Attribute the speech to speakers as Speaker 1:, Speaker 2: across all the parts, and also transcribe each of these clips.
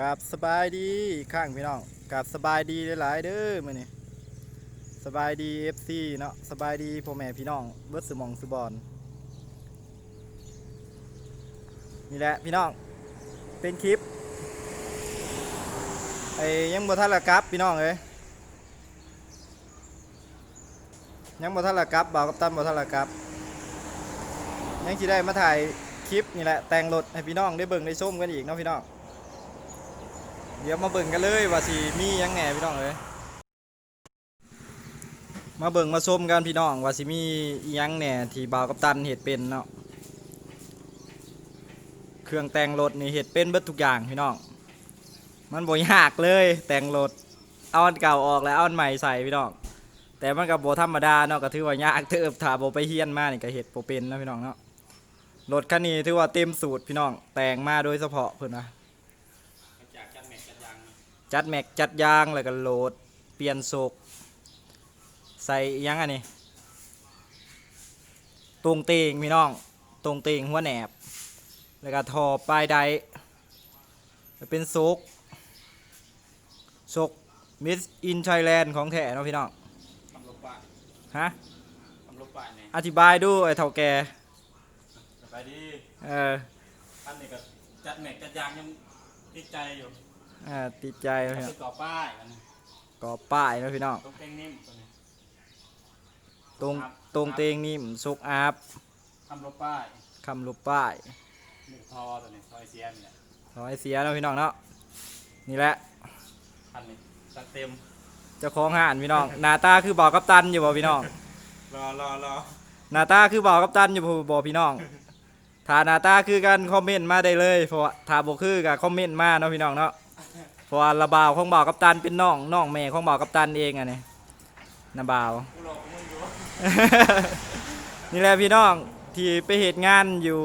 Speaker 1: กับสบายดีข้างพี่น้องกับสบายดีหลายๆเด้อมื้อนี้สบายดี FC เนาะสบายดีพ่อแม่พี่น้องเบิดสมองสุบอนนี่แหละพี่น้องเป็นคลิปไอ้ยังบ่ทันละกับพี่น้องเอ้ยยังบ่ทันละกับบ่าวกับตันบ่ทันละกับยังสิได้มาถ่ายคลิปนี่แหละแต่งรถให้พี่น้องได้เบิ่งได้ชมกันอีกเนาะพี่น้อง เดี๋ยวมาเบิ่งกันเลยว่าสิมียังแหน่พี่น้องเอ้ยมาเบิ่งมาชมกันพี่น้องว่าสิมียังแหน่ที่บ่าวกับตันเฮ็ดเป็นเนาะเครื่องแต่งรถนี่เฮ็ดเป็นเบิดทุกอย่างพี่น้องมันบ่ยากเลยแต่งรถเอาอันเก่าออกแล้วเอาอันใหม่ใส่พี่น้องแต่มันก็บ่ธรรมดาเนาะก็ถือว่ายากเติบถ้าบ่ไปเฮียนมานี่ก็เฮ็ดบ่เป็นนะพี่น้องเนาะรถคันนี้ถือว่าเต็มสูตรพี่น้องแต่งมาโดยเฉพาะเพิ่นนะ
Speaker 2: จากจัดแม็กจัดยางนะ
Speaker 1: จัดแม็กจัดยางแล้วก็โหลด เปลี่ยนโศกใส่อิหยังอันนี้ตรงเตงพี่น้องตรงเตงหัวแหนบ แล้วก็ทอปลายใดแล้วเป็นโศกโศกมิสอินไทยแลนด์ของแท้เนาะพี่น้อง
Speaker 2: ทำลบป้าย
Speaker 1: ฮะ
Speaker 2: ทำลบป้ายเนี่ย
Speaker 1: อธิบายดูไอ้เท่าแก
Speaker 2: สบายดี
Speaker 1: เออ
Speaker 2: ท่านนี่ก็จัดแม็กจัดยางยังติดใจอยู่
Speaker 1: อ่าติดใจ
Speaker 2: ก็
Speaker 1: เนาะพี่น้
Speaker 2: คือองก่อป้ายอันนี้
Speaker 1: ก่อป้ายเนาะพี่น้อง
Speaker 2: ตรงเต็งนิ่มตัวนี้
Speaker 1: ตรงตรงเตงนิ่มโศกอาบ
Speaker 2: ทำลบป้าย
Speaker 1: คำลูกป้าย
Speaker 2: หนึ่งทอตัวนี้ทอยเซียนเนี่ย
Speaker 1: ร้อยเสียเนาะพี่น้องเนาะ นี่แหละ
Speaker 2: ท่านนี่จัดเต็ม
Speaker 1: เจ้าของห้านพี่น้อง หน้าตาคือบ่าวกัปตันอยู่บ่พี่น้อง
Speaker 2: รอรอรอ
Speaker 1: หน้าตาคือบ่าวกัปตันอยู่บ่บ่พี่น้อง ถ้าหน้าตาคือกันคอมเมนต์มาได้เลย เพราะว่าถ้าบ่คือก็คอมเมนต์มาเนาะพี่น้องเนาะ เพราะว่าระบ่าวของบ่าวกัปตันเป็นน้องน้องแม่ของบ่าวกัปตันเองอะนี่นาบ่าว นี่แหละพี่น้องที่ไปเหตุงานอยู่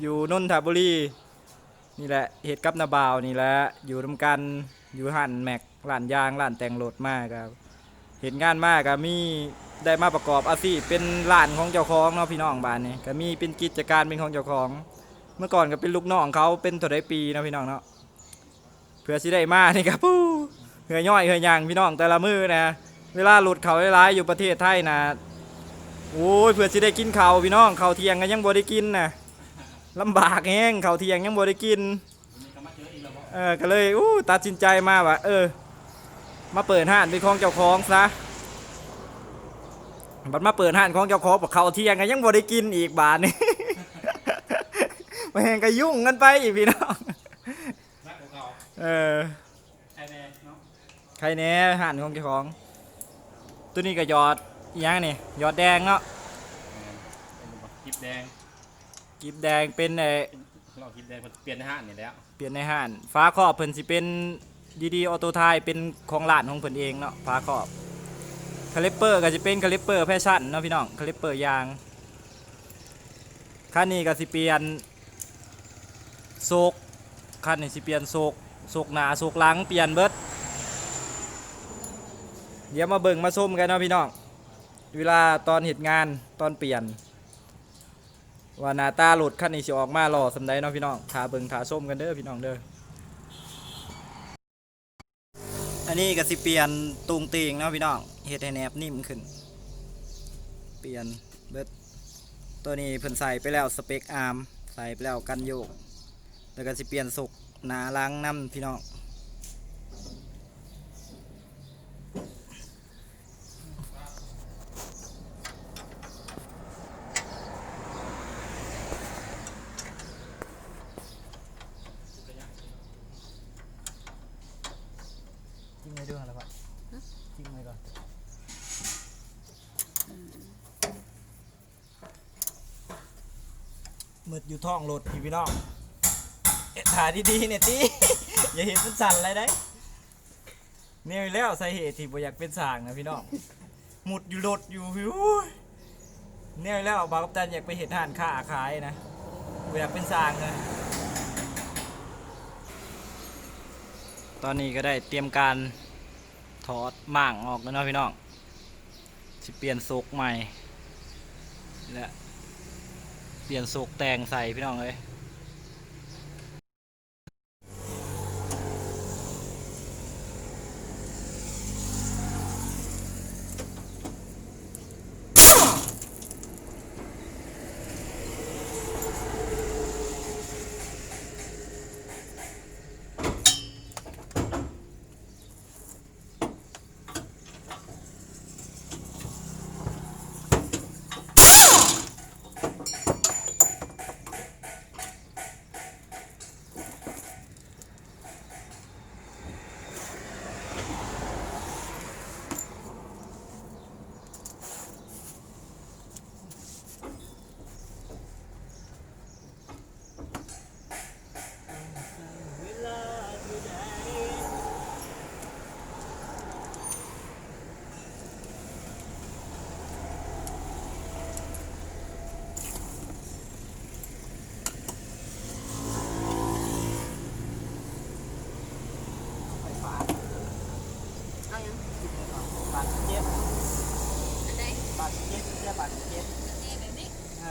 Speaker 1: อยู่นนทบุรีนี่แหละเหตุกับนาบาวนี่แหละอยู่ทำกันอยู่หันแม็กร้านยางร้านแต่งรถมากครับเหตุงานมากก็มีได้มาประกอบอาชีพเป็นร้านของเจ้าของเนาะพี่น้องบ้านนี้ก็มีเป็นกิจการเป็นของเจ้าของ เมื่อก่อนก็เป็นลูกน้องเขาเป็นตัวได้ปีเนาะพี่น้องเนาะ เพื่อสิได้มานี่ครับปู้เหือย่อยเหือยางพี่น้องแต่ละมือนะ เวลาหลุดเขาหลายอยู่ประเทศไทยนะโอ้ยเพื่อสิได้กินเขาพี่น้องเขาเทียงก็ยังบ่ได้กินนะลำบากแฮงข้าเทียงยังบ่ได้กิน
Speaker 2: เอ่อก็
Speaker 1: เลยอู้ตัดสินใจมาว่าเออ มาเปิดห้านเป็นของเจ้าของซะบัดมาเปิดห้านของเจ้าของบอกข้าเที่ยงก็ยังบ่ได้กินอีกบาทนี่มาแฮงก็ยุ่งกันไปอีกพี่น้อง
Speaker 2: เขา
Speaker 1: เออ
Speaker 2: ไอ้แน่เนาะ
Speaker 1: ใครแหน่ห้านของเจ้าของ ตัวนี้ก็ยอดอิหยังนี่ยอดแดงเนาะ
Speaker 2: เป็นบ่คลิปแดง
Speaker 1: กีบแดงเป็นไอ้
Speaker 2: เราคลิปแดงมันเปลี่ยนในห้างนี่แล้ว
Speaker 1: เปลี่ยนในห้านฟ้าครอบเพิ่นสิเป็นดีดีออโตไทยเป็นของร้านของเพิ่นเองเนาะฟ้าครอบคาลิปเปอร์ก็จะเป็นคาลิปเปอร์แฟชั่นเนาะพี่น้องคาลิปเปอร์ยางคันนี้ก็สิเปลี่ยนโศกคันนี้สิเปลี่ยนโศก โศกหนาโศกหลังเปลี่ยนเบิดเดี๋ยวมาเบิ่งมาชมกันเนาะพี่น้องเวลาตอนเหตุงานตอนเปลี่ยน ว่าหน้าตาหลุดคันนี้สิออกมาหล่อสำใดเนาะพี่น้องถาเบิ่งถาส้มกันเด้อพี่น้องเด้ออันนี้ก็สิเปลี่ยนตุงติงเนาะพี่น้องเฮ็ดให้แนบนิ่มขึ้น เปลี่ยนเบิดตัวนี้เพิ่นใส่ไปแล้วสเปคอาร์มใส่ไปแล้วกันโยก แล้วก็สิเปลี่ยนสุก หนาล้างน้ำพี่น้องจิ้มไว้ด้วยแล้วป่ะจิ้มไว้ก่อนมืดอยู่ท้องรถพี่พี่น้อง เอ็ดถ่าดีๆเนี่ยตีอย่าเห็นเป็นสั่นอะไรได้เนี่ยแล้วสาเหตุที่บ่อยากเป็นสางนะพี่น้องหมุดอยู่รถอยู่พี่อุ้ยเนี่ยแล้วบากับตันอยากไปเห็นห่านค้าขายนะบ่อยากเป็นสางนะตอนนี้ก็ได้เตรียมการถอดหม่างออกแล้วเนาะพี่น้องสิเปลี่ยนโศกใหม่นี่แหละเปลี่ยนโศกแต่งใส่พี่น้องเลย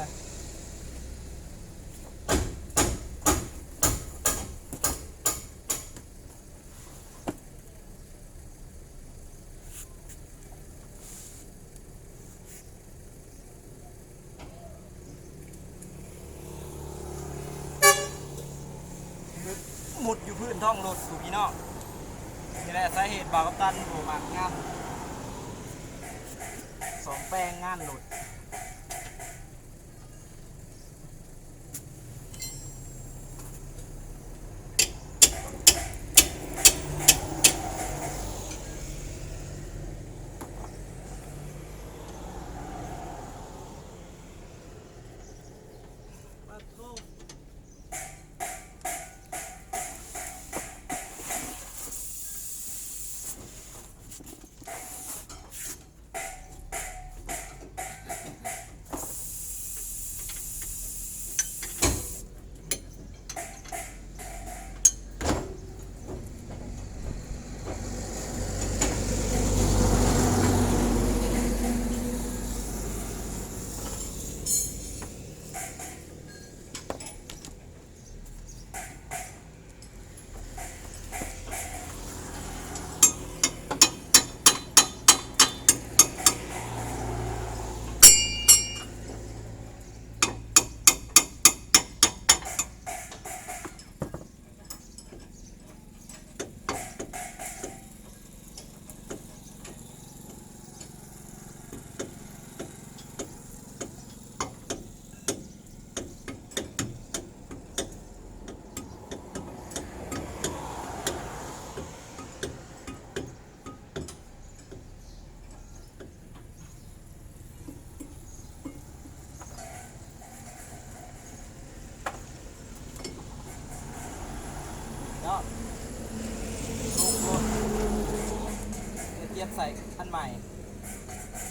Speaker 1: หมุดอยู่พื้นท้องรถถูกพี่น้องนี่แหละสาเหตุบากับตันโผล่มางานสองแป้งงานหลุด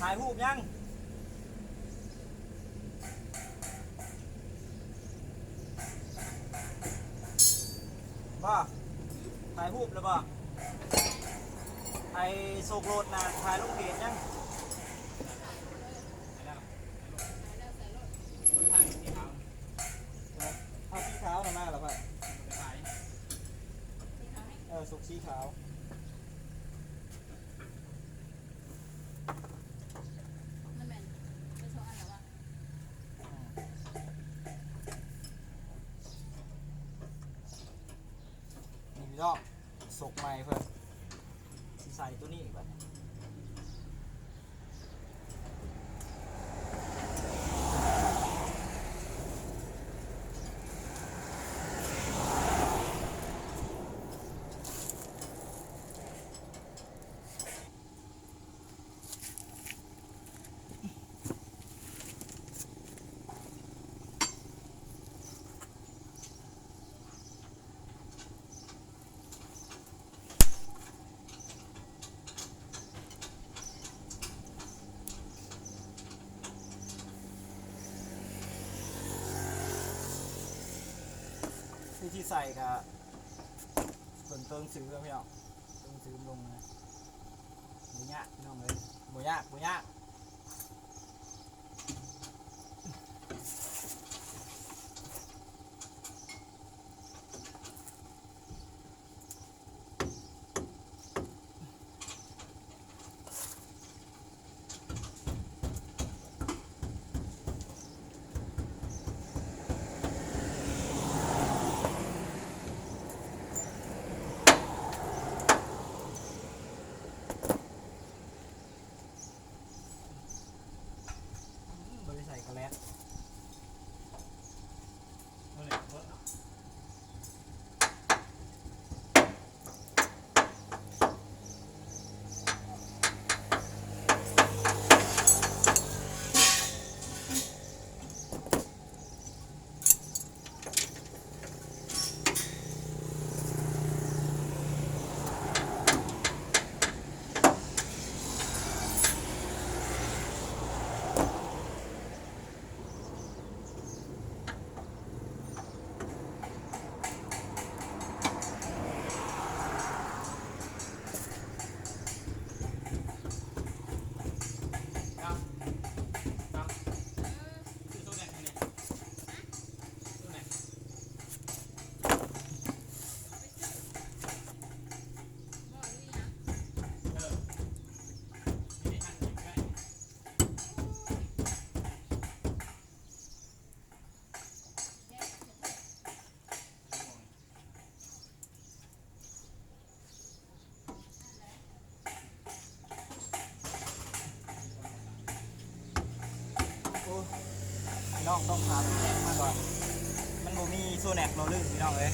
Speaker 1: ถ่ายรูปยังบ่ถ่ายรูปแล้วบ่ไอ้โซกรดนะถ่ายลงเกดยังเอาสีขาวหน่อยมาเหรอพ่อเออสุกสีขาว
Speaker 3: นั่นแม่นเป็นสองอันแล้ววะ
Speaker 1: นี่พี่น้องสกใหม่เพิ่นสิใส่ตัวนี้อีกบัดนี้วิ ธีใส่กับเพิ่นเติมซื้อแล้วพี่น้องเติมซื้อลงนะบ่ยากพี่น้องเลยหมูยากหมูยากบ่ได้ใส่กระแลด น้องต้องหาโซแนกมาก่อน มันบ่มีโซแนกโรลลื่นพี่น้องเลย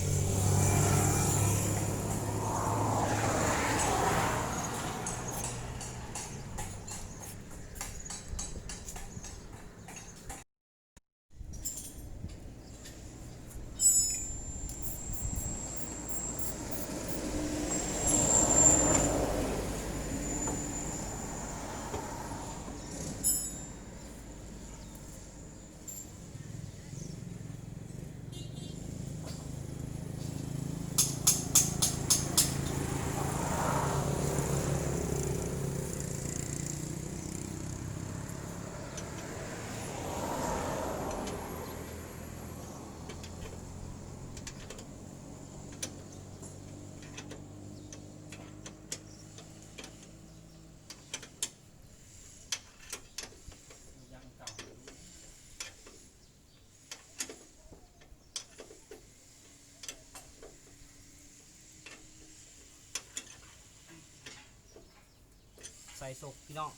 Speaker 1: ใส่ศพพี่น้อง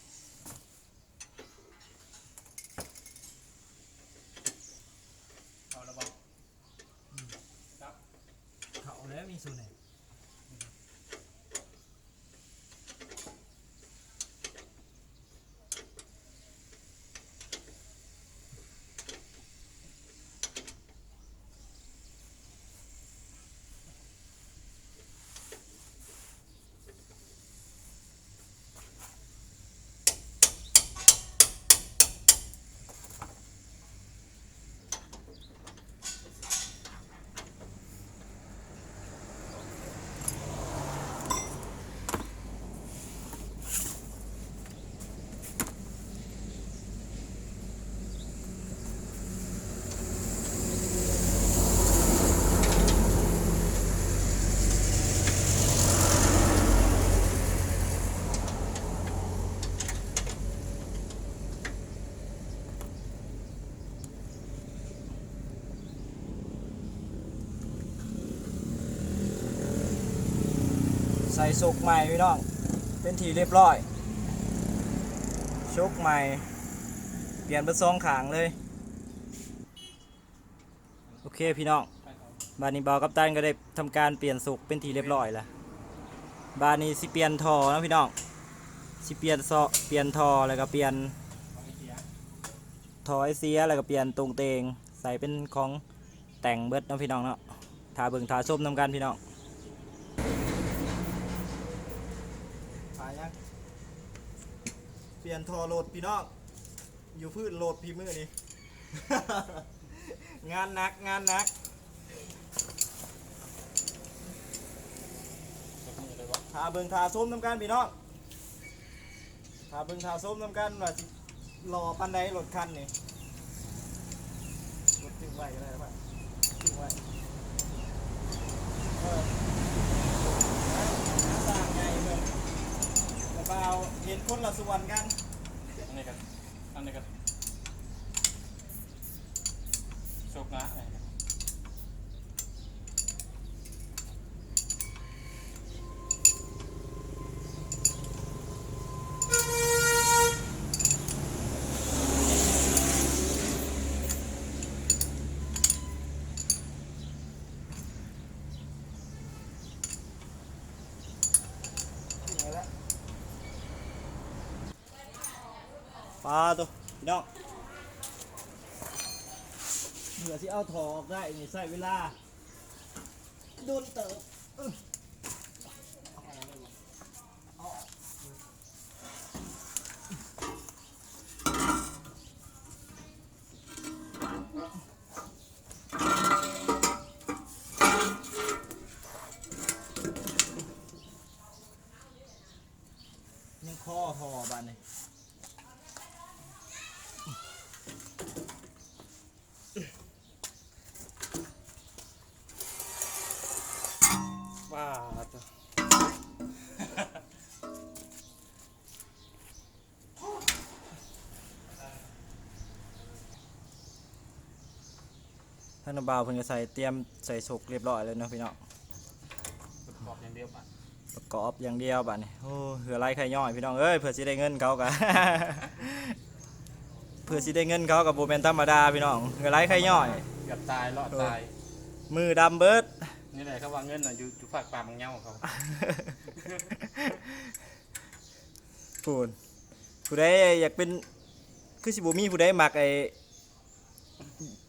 Speaker 2: เอาแล้วบอกครับ
Speaker 1: เขาแล้วมีโซแนกใส่ศกใหม่พี่น้อง เป็นทีเรียบร้อย ชุกใหม่ เปลี่ยนเป็นซองขางเลย โอเคพี่น้อง
Speaker 2: ไปเขา
Speaker 1: บานนี้บาวกับตันก็ได้ทำการเปลี่ยนสุกเป็นทีเรียบร้อยแล้ว บานนี้สิเปลี่ยนทอนะพี่น้อง สิเปลี่ยนซอเปลี่ยนทอแล้วก็เปลี่ยนทอไอเสียแล้วก็เปลี่ยนตรงเตง ใส่เป็นของแต่งเบิดนะพี่น้องเนาะทาเบิ่งทาส้มนำกันพี่น้องหายัง เปลี่ยนทอโหลดพี่น้องอยู่พื้นโหลดพี่มือนี่ งานหนักงานหนักทาเบิงทาส้มน้ำกันพี่น้องทาเบิงทาส้มน้ำกันว่าสิรอปันใดรถคันนี่รถจึงไว้ก็ได้ป่ะจึงไว้เออสร้างไงเบิ่งแต่ เปล่าเห็นคนละส่วนกัน
Speaker 2: อันนี้กันอันนี้กันโชคนะอะไรกัน
Speaker 1: ถึงไงแล้วป ลาตัวดอกเหลือที่เอาถอออกได้นี่ใส่เวลา โดนเติบานบ่าวเพิ่นก็ใส่เตรียมใส่สุกเรียบร้อยแล้วเนาะพี่น้อง
Speaker 2: ประกอบอย่างเดียวป่ะ
Speaker 1: ประกอบอย่างเดียวบัดนี้โอ้เหือไรใครย่อยพี่น้องเอ้ยเผื่อสิได้เงินเขากะพื่อสิได้เงินเขากับโบแมนธรรมดาพี่น้องเงินไรใครย่อย
Speaker 2: เกือบตายรอดตาย
Speaker 1: มือดำเบิด
Speaker 2: นี่แหละเขาว่าเงินน่ะอยู่อยู่ฝากปลาบางเหย้าเขา
Speaker 1: พูนผู้ใดอยากเป็นคือสิบ่มีผู้ใดมักไอ้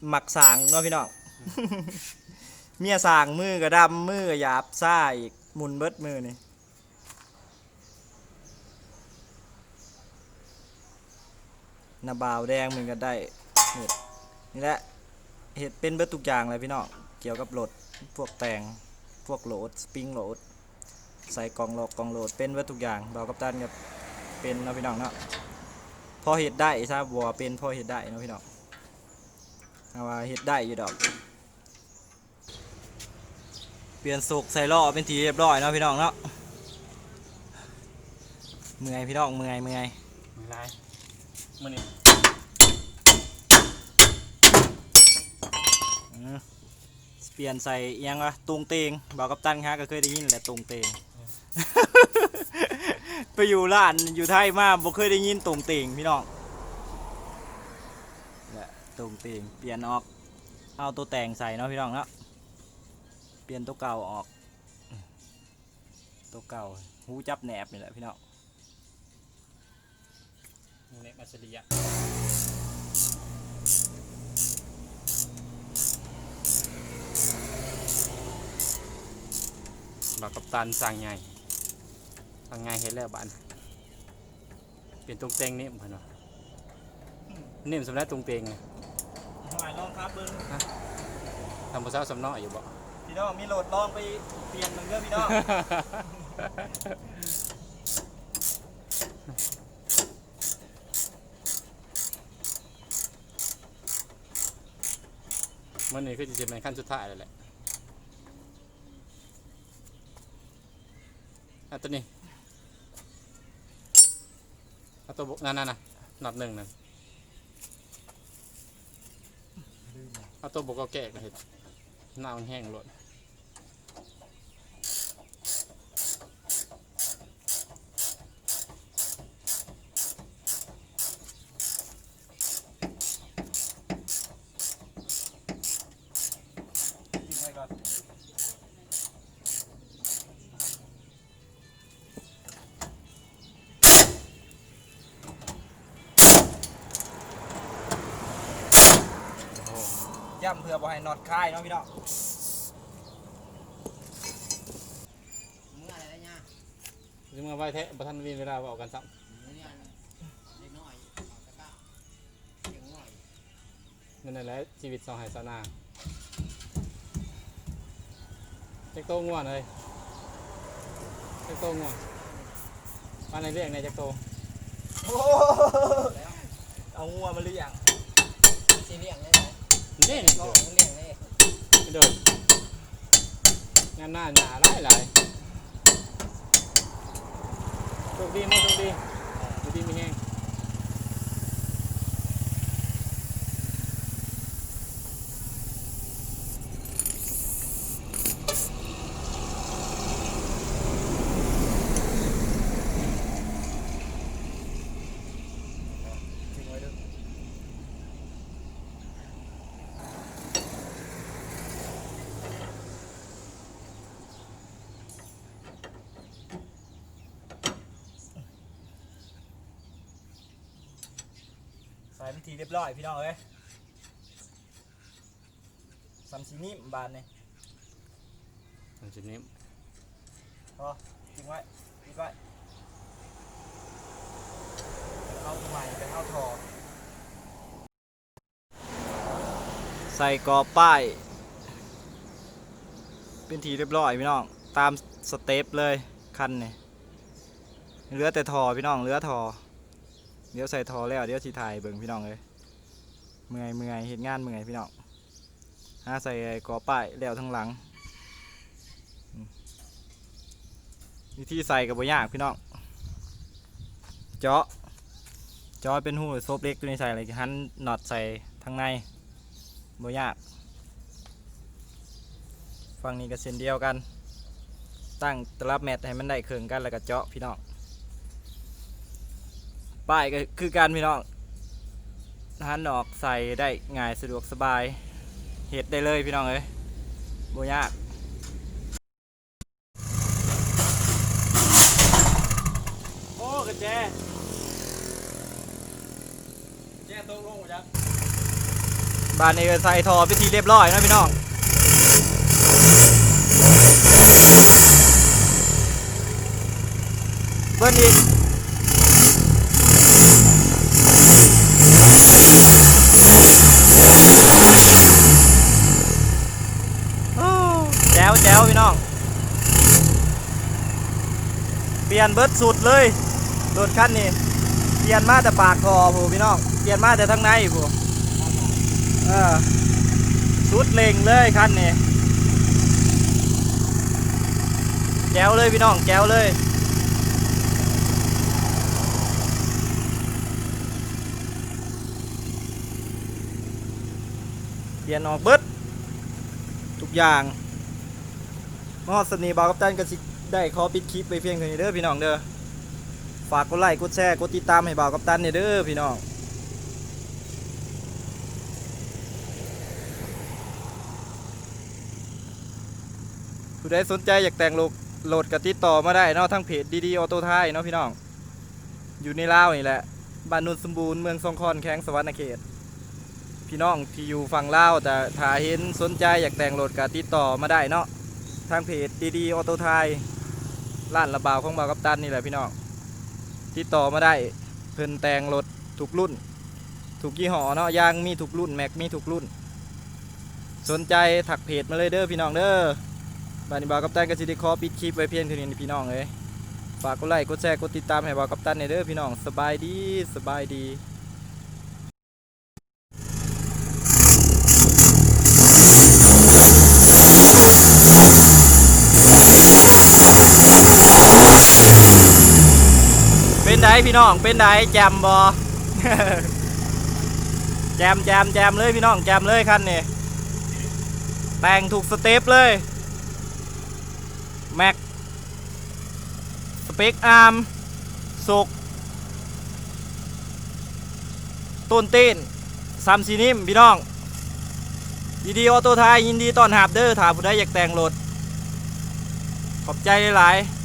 Speaker 1: หมักสางเนาะพี่น้อง เมียสร้างมือก็ดำมือก็หยาบซ่าอีกหมุนเบิดมือนี่นาบาวแดงมันก็ได้นี่นี่แหละเห็ดเป็นเบิดทุกอย่างเลยพี่น้องเกี่ยวกับรถพวกแต่งพวกโหลดสปริงโหลด ใส่กล่องโหลดกล่องโหลดเป็นเบิดทุกอย่างบ่าวกับตันกับเป็นเนาะพี่น้องเนาะพอเฮ็ดได้ทราบบ่ว่าเป็นพอเฮ็ดได้เนาะพี่น้อง เอาว่าเฮ็ดได้อยู่ดอก เปลี่ยนสุกใส่ล้อเป็นทีเรียบร้อยเนาะพี่น้องเนาะเมื่อยพี่น้องเมื่อยเมื่อย
Speaker 2: ไม่ไรมื่อนี้
Speaker 1: อืมเปลี่ยนใส่อิหยังวะตุงเตงบอกกับตันฮะก็เคยได้ยินแหละตุงเตงไปอยู่ร้านอยู่ไทยมาบ่เคยได้ยินตุงเตงพี่น้อง ตุงเตงเปลี่ยนออก เอาตัวแต่งใส่เนาะพี่น้องเนาะเปลี่ยนตัวเก่าออก ตัวเก่าหูจับแหนบนี่แหละพี่น้อง
Speaker 2: มูเนมาเฉลียบักกับตันสั่งไงสั่งไงเห็นแล้วบ้านเปลี่ยนตรงเตงนี่เพิ่นว่านิ่มสำนักตรงเตงไง
Speaker 1: ครับเบิ้ง
Speaker 2: ทำภาษาสำน้อยอยู่บ่
Speaker 1: พี่น้องมีโหลดลองไปเปลี่ยนมันเด้อพี่น้อง
Speaker 2: มันนี่คือจะเป็นขั้นสุดท้ายแล้วแหละอะตัวนี้เอาตัวบุนั่นนั่นน่ะนับหนึ่งนั่น เอาตัวบุกก็แก่ก็เห็ดหน้ามันแห้งหลด
Speaker 1: ย่ำเพื่อบ่ให้น็อตคายเนาะพี่น้อง
Speaker 4: เมื่อไรเนี่ย
Speaker 2: จึงมาไว้แท้ประทันวินเวลาเอากันซ้
Speaker 4: เมื่อเนี่ยเล็กน้อยเอาตะกร้าเล็กน้อยำ
Speaker 2: นั่นแหละชีวิตสองหายสาวนาเจ๊กโตง่วนเลยเจ๊กโตง่วนมาในเรียกในเจ๊กโต
Speaker 1: โอ้เอางัวมาหรือยัง
Speaker 4: สีเลี้ยงได้ไหม
Speaker 2: นี่
Speaker 4: ก็เลี้ยได้
Speaker 2: เดินงานหน้าหนาหลายหลายโชคดีมั้งโชคดีโชคดีมีแห้ง
Speaker 1: ไว้เด้อ ใส่พิธีเรียบร้อยพี่น้องเอ้ยซัมซีนิ่มบานนี่
Speaker 2: อันจุดนี้
Speaker 1: พอทิ้งไว้ทิ้งไว้เอาใหม่ไปเอาทอใส่กรอบป้าย เป็นทีเรียบร้อยพี่น้องตามสเต็ปเลยคันนี่เหลือแต่ทอพี่น้องเหลือทอ เดี๋ยวใส่ทอแล้วเดี๋ยวสิถ่ายเบิ่งพี่น้องเลยเมื่อยเมื่อยเห็นงานเมื่อยพี่น้องหาใส่กอป้ายแล้วทั้งหลังวิธีใส่กับบ่ยากพี่น้องเจาะเจาะเป็นหูโซบเล็กตัวนี้ใส่อะไรหันน็อตใส่ทางในบ่ยากฝั่งนี้ก็เส้นเดียวกัน ตั้งตลับแมทให้มันได้เคืองกันแล้วก็เจาะพี่น้อง ป้ายก็คือการพี่น้องหันออกใส่ได้ง่ายสะดวกสบายเห็ดได้เลยพี่น้องเอ้ยบ่ยากโอ้กระแจ
Speaker 4: แจ้ตกลงหมดยัง
Speaker 1: บ้านนี้ก็ใส่ทอพิธีเรียบร้อยนะพี่น้องเบิ้ลอีกโอ้แจ๋วแจ๋วพี่น้อง เป ลี่ยนเบิร์ดสุดเลยรถคันนี้เปลี่ยนมาแต่ปากคอผู้พี่น้องเปลี่ยนมาแต่ทั้งในผู้เออสุดเล็งเลยคันนี้แจวเลยพี่น้องแจวเลยเปลี่ยนออกเบิดทุกอย่างมอสนีบากับตันก็สิ ได้ขอปิดคลิปไปเพียงเท่านี้เด้อพี่น้องเด้อฝากกดไลค์กดแชร์กดติดตามให้บ่าวกับตันเนี่ยเด้อพี่น้องผู้ใดสนใจอยากแต่งโหลดโหลดกติดต่อมาได้เนาะทั้งเพจดีดีออโต้ไทยเนาะพี่น้อง อยู่ในลาวนี่แหละบ้านนุนสมบูรณ์เมืองทรงคอนแข้งสวรรณเขต พี่น้องที่อยู่ฝั่งลาวแต่ถ้าเห็นสนใจอยากแต่งโหลดกติดต่อมาได้เนาะทางเพจดีดีออโต้ไทย ร้านระบาวของบาวกับตันนี่แหละพี่น้องติดต่อมาได้เพิ่นแต่งรถทุกรุ่นทุกยี่ห้อเนาะยางมีทุกรุ่นแม็กมีทุกรุ่น สนใจถักเพจมาเลยเด้อพี่น้องเด้อบานิบาวกับตันก็สิได้ขอปิดคลิปไว้เพียงเท่านี้พี่น้องเอ้ยฝากกดไลค์กดแชร์กดติดตามให้บาวกับตันในเด้อพี่น้องสบายดีสบายดีเป็นได พี่น้องเป็นไดแจมบอแจมแจมแจมเลยพี่น้องแจมเลยคันนี้แต่งถูกสเต็ปเลยแม็กสเปคอาร์มสุกต้นเต้นซัมซีนิมพี่น้องดีดีออโต้ไทยยินดีต้อนรับเด้อถ้าผู้ใดอยากแต่งรถขอบใจหลายๆ